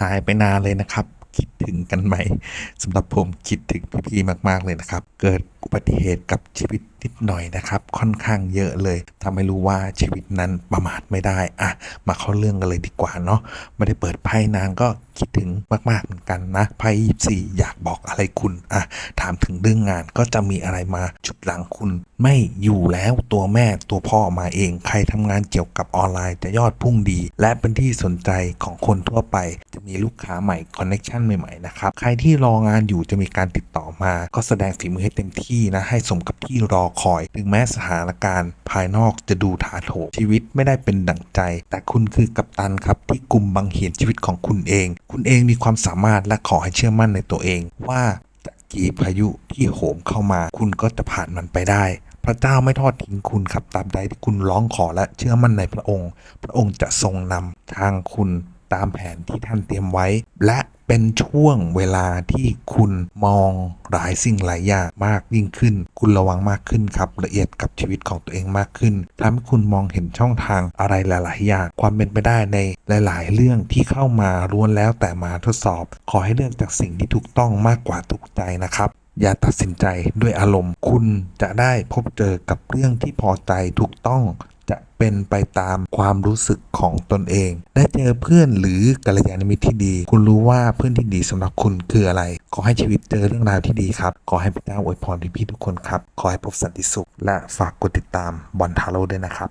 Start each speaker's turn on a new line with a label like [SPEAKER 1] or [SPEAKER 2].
[SPEAKER 1] หายไปนานเลยนะครับ คิดถึงกันไหมสำหรับผมคิดถึงพี่ๆมากๆเลยนะครับ เกิดอุบัติเหตุกับชีวิตนิดหน่อยนะครับ ค่อนข้างเยอะเลยทำให้รู้ว่าชีวิตนั้นประมาทไม่ได้อะมาเข้าเรื่องกันเลยดีกว่าเนาะไม่ได้เปิดไพ่นางก็คิดถึงมากๆเหมือนกันนะไพ่ยี่สี่อยากบอกอะไรคุณอะถามถึงเรื่องงานก็จะมีอะไรมาฉุดหลังคุณ ไม่อยู่แล้วตัวแม่ตัวพ่อมาเอง ใครทำงานเกี่ยวกับออนไลน์จะยอดพุ่งดี และเป็นที่สนใจของคนทั่วไป มีลูกค้าใหม่คอนเน็ชันใหม่ๆนะครับใครที่รองานอยู่จะมีการติดต่อมา ก็แสดงฝีมือให้เต็มที่นะให้สมกับที่รอคอย ถึงแม้สถานการณ์ภายนอกจะดูถาโถมชีวิตไม่ได้เป็นดั่งใจ แต่คุณคือกัปตันครับที่กลุ่มบังเหียนชีวิตของคุณเอง คุณเองมีความสามารถและขอให้เชื่อมั่นในตัวเอง ว่าจะกี่พายุที่โหมเข้ามา คุณก็จะผ่านมันไปได้พระเจ้าไม่ทอดทิ้งคุณครับตราบใดที่คุณร้องขอและเชื่อมั่นในพระองค์ พระองค์จะทรงนำทางคุณ ตามแผนที่ท่านเตรียมไว้ และเป็นช่วงเวลาที่คุณมองหลายสิ่งหลายอย่างมากยิ่งขึ้น คุณระวังมากขึ้นครับละเอียดกับชีวิตของตัวเองมากขึ้นทำให้คุณมองเห็นช่องทางอะไรหลาย ๆ อย่าง ความเป็นไปได้ในหลาย ๆ เรื่องที่เข้ามาล้วนแล้วแต่มาทดสอบ ขอให้เลือกจากสิ่งที่ถูกต้องมากกว่าถูกใจนะครับอย่าตัดสินใจด้วยอารมณ์ คุณจะได้พบเจอกับเรื่องที่พอใจถูกต้อง จะเป็นไปตามความรู้สึกของตนเอง ได้เจอเพื่อนหรือกัลยาณมิตรที่ดี คุณรู้ว่าเพื่อนที่ดีสำหรับคุณคืออะไร ขอให้ชีวิตเจอเรื่องราวที่ดีครับ ขอให้พระเจ้าอวยพรพี่ๆทุกคนครับ ขอให้พบสันติสุข และฝากกดติดตามบอลทาโร่ด้วยนะครับ